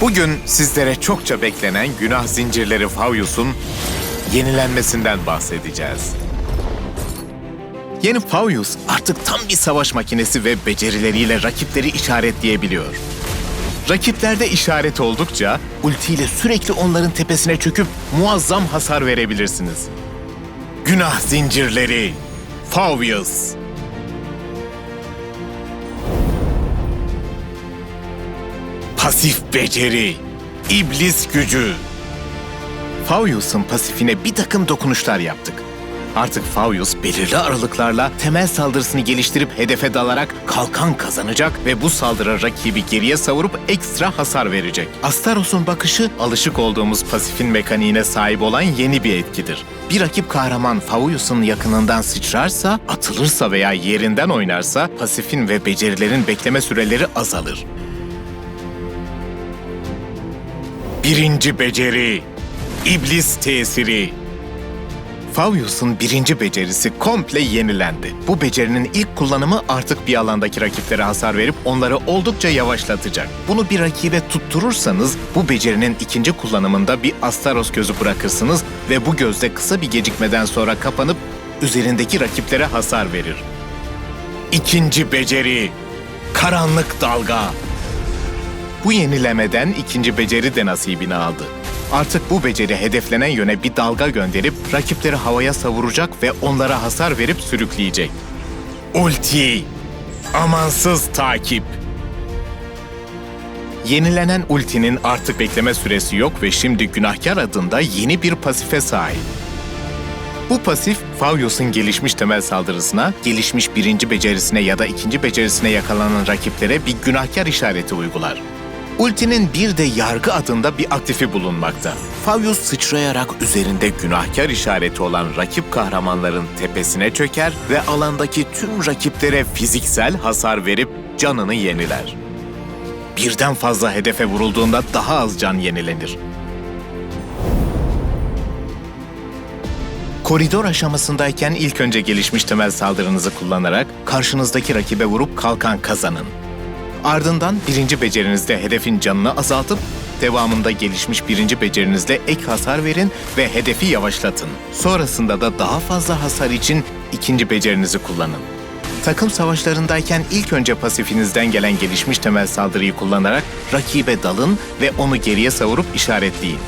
Bugün sizlere çokça beklenen günah zincirleri Favyus'un yenilenmesinden bahsedeceğiz. Yeni Favyus artık tam bir savaş makinesi ve becerileriyle rakipleri işaretleyebiliyor. Rakiplerde işaret oldukça ultiyle sürekli onların tepesine çöküp muazzam hasar verebilirsiniz. Günah zincirleri Favyus. Pasif beceri, iblis gücü. Favyus'un pasifine bir takım dokunuşlar yaptık. Artık Favyus belirli aralıklarla temel saldırısını geliştirip hedefe dalarak kalkan kazanacak ve bu saldırı rakibi geriye savurup ekstra hasar verecek. Astaros'un bakışı alışık olduğumuz pasifin mekaniğine sahip olan yeni bir etkidir. Bir rakip kahraman Favyus'un yakınından sıçrarsa, atılırsa veya yerinden oynarsa pasifin ve becerilerin bekleme süreleri azalır. Birinci beceri, iblis tesiri. Favyus'un birinci becerisi komple yenilendi. Bu becerinin ilk kullanımı artık bir alandaki rakiplere hasar verip onları oldukça yavaşlatacak. Bunu bir rakibe tutturursanız bu becerinin ikinci kullanımında bir Astaros gözü bırakırsınız ve bu gözde kısa bir gecikmeden sonra kapanıp üzerindeki rakiplere hasar verir. İkinci beceri, karanlık dalga. Bu yenilemeden ikinci beceri de nasibini aldı. Artık bu beceri hedeflenen yöne bir dalga gönderip rakipleri havaya savuracak ve onlara hasar verip sürükleyecek. Ulti! Amansız takip! Yenilenen ultinin artık bekleme süresi yok ve şimdi Günahkar adında yeni bir pasife sahip. Bu pasif, Favyos'un gelişmiş temel saldırısına, gelişmiş birinci becerisine ya da ikinci becerisine yakalanan rakiplere bir günahkar işareti uygular. Ultinin bir de yargı adında bir aktifi bulunmakta. Favyos sıçrayarak üzerinde günahkar işareti olan rakip kahramanların tepesine çöker ve alandaki tüm rakiplere fiziksel hasar verip canını yeniler. Birden fazla hedefe vurulduğunda daha az can yenilenir. Koridor aşamasındayken ilk önce gelişmiş temel saldırınızı kullanarak karşınızdaki rakibe vurup kalkan kazanın. Ardından birinci becerinizde hedefin canını azaltıp devamında gelişmiş birinci becerinizle ek hasar verin ve hedefi yavaşlatın. Sonrasında da daha fazla hasar için ikinci becerinizi kullanın. Takım savaşlarındayken ilk önce pasifinizden gelen gelişmiş temel saldırıyı kullanarak rakibe dalın ve onu geriye savurup işaretleyin.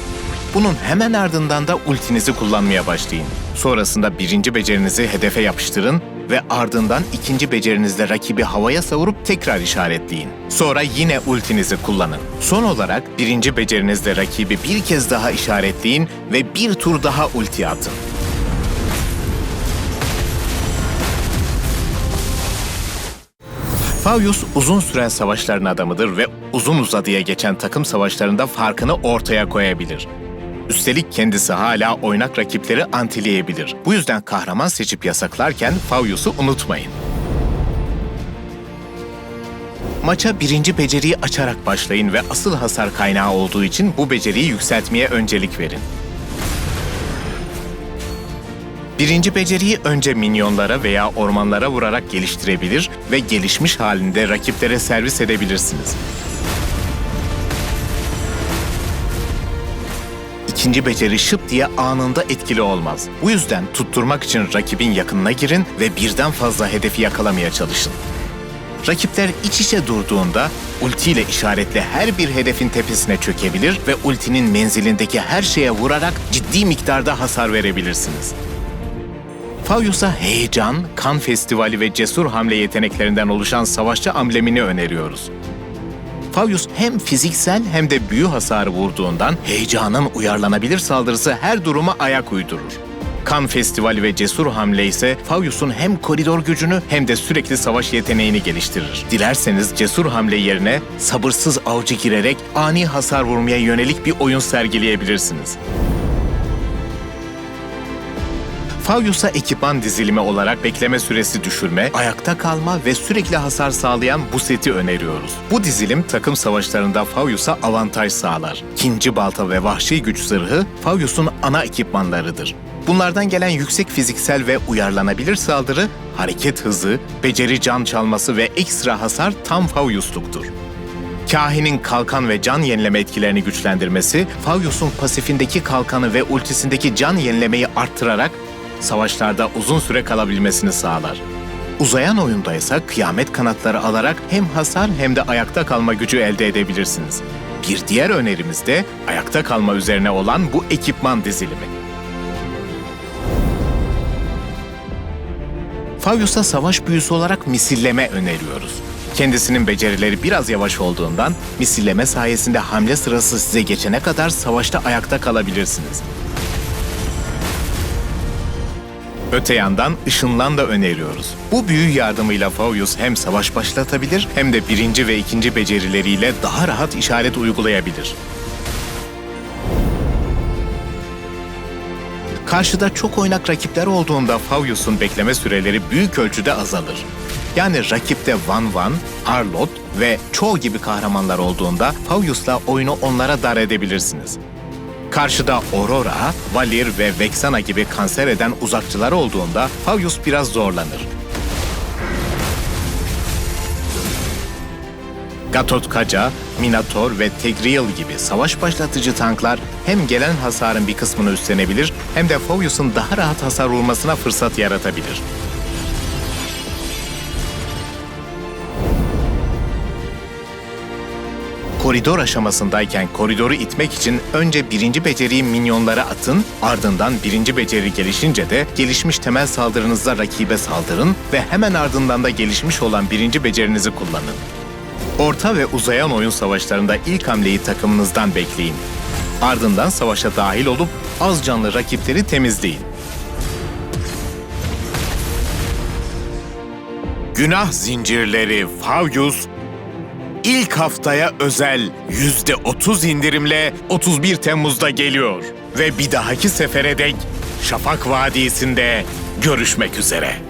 Bunun hemen ardından da ultinizi kullanmaya başlayın. Sonrasında birinci becerinizi hedefe yapıştırın ve ardından ikinci becerinizle rakibi havaya savurup tekrar işaretleyin. Sonra yine ultinizi kullanın. Son olarak birinci becerinizle rakibi bir kez daha işaretleyin ve bir tur daha ulti atın. Favyus uzun süren savaşların adamıdır ve uzun uzadıya geçen takım savaşlarında farkını ortaya koyabilir. Üstelik kendisi hala oynak rakipleri antileyebilir. Bu yüzden kahraman seçip yasaklarken Favyus'u unutmayın. Maça birinci beceriyi açarak başlayın ve asıl hasar kaynağı olduğu için bu beceriyi yükseltmeye öncelik verin. Birinci beceriyi önce minyonlara veya ormanlara vurarak geliştirebilir ve gelişmiş halinde rakiplere servis edebilirsiniz. İkinci beceri şıp diye anında etkili olmaz. Bu yüzden tutturmak için rakibin yakınına girin ve birden fazla hedefi yakalamaya çalışın. Rakipler iç içe durduğunda ultiyle işaretli her bir hedefin tepesine çökebilir ve ultinin menzilindeki her şeye vurarak ciddi miktarda hasar verebilirsiniz. Favyus'a heyecan, kan festivali ve cesur hamle yeteneklerinden oluşan savaşçı amblemini öneriyoruz. Favyus hem fiziksel hem de büyü hasarı vurduğundan heyecanın uyarlanabilir saldırısı her duruma ayak uydurur. Kan Festivali ve Cesur Hamle ise Favyus'un hem koridor gücünü hem de sürekli savaş yeteneğini geliştirir. Dilerseniz Cesur Hamle yerine sabırsız avcı girerek ani hasar vurmaya yönelik bir oyun sergileyebilirsiniz. Favyus'a ekipman dizilimi olarak bekleme süresi düşürme, ayakta kalma ve sürekli hasar sağlayan bu seti öneriyoruz. Bu dizilim takım savaşlarında Favyus'a avantaj sağlar. Kinci balta ve vahşi güç zırhı Favyus'un ana ekipmanlarıdır. Bunlardan gelen yüksek fiziksel ve uyarlanabilir saldırı, hareket hızı, beceri can çalması ve ekstra hasar tam Favyusluktur. Kahinin kalkan ve can yenileme etkilerini güçlendirmesi, Favyus'un pasifindeki kalkanı ve ultisindeki can yenilemeyi arttırarak savaşlarda uzun süre kalabilmesini sağlar. Uzayan oyunda ise kıyamet kanatları alarak hem hasar hem de ayakta kalma gücü elde edebilirsiniz. Bir diğer önerimiz de ayakta kalma üzerine olan bu ekipman dizilimi. Favyus'a savaş büyüsü olarak misilleme öneriyoruz. Kendisinin becerileri biraz yavaş olduğundan misilleme sayesinde hamle sırası size geçene kadar savaşta ayakta kalabilirsiniz. Öte yandan ışınlan da öneriyoruz. Bu büyü yardımıyla Fauyus hem savaş başlatabilir hem de birinci ve ikinci becerileriyle daha rahat işaret uygulayabilir. Karşıda çok oynak rakipler olduğunda Fauyus'un bekleme süreleri büyük ölçüde azalır. Yani rakipte Van Van, Arlott ve Cho gibi kahramanlar olduğunda Fauyus'la oyunu onlara dar edebilirsiniz. Karşıda Aurora, Valir ve Vexana gibi kanser eden uzakçılar olduğunda Fauyus biraz zorlanır. Gatotkaca, Minator ve Tegriel gibi savaş başlatıcı tanklar hem gelen hasarın bir kısmını üstlenebilir hem de Fauyus'un daha rahat hasar vurmasına fırsat yaratabilir. Koridor aşamasındayken koridoru itmek için önce birinci beceriyi minyonlara atın, ardından birinci beceri gelişince de gelişmiş temel saldırınızla rakibe saldırın ve hemen ardından da gelişmiş olan birinci becerinizi kullanın. Orta ve uzayan oyun savaşlarında ilk hamleyi takımınızdan bekleyin. Ardından savaşa dahil olup az canlı rakipleri temizleyin. Günah zincirleri Favyus ilk haftaya özel %30 indirimle 31 Temmuz'da geliyor. Ve bir dahaki sefere dek Şafak Vadisi'nde görüşmek üzere.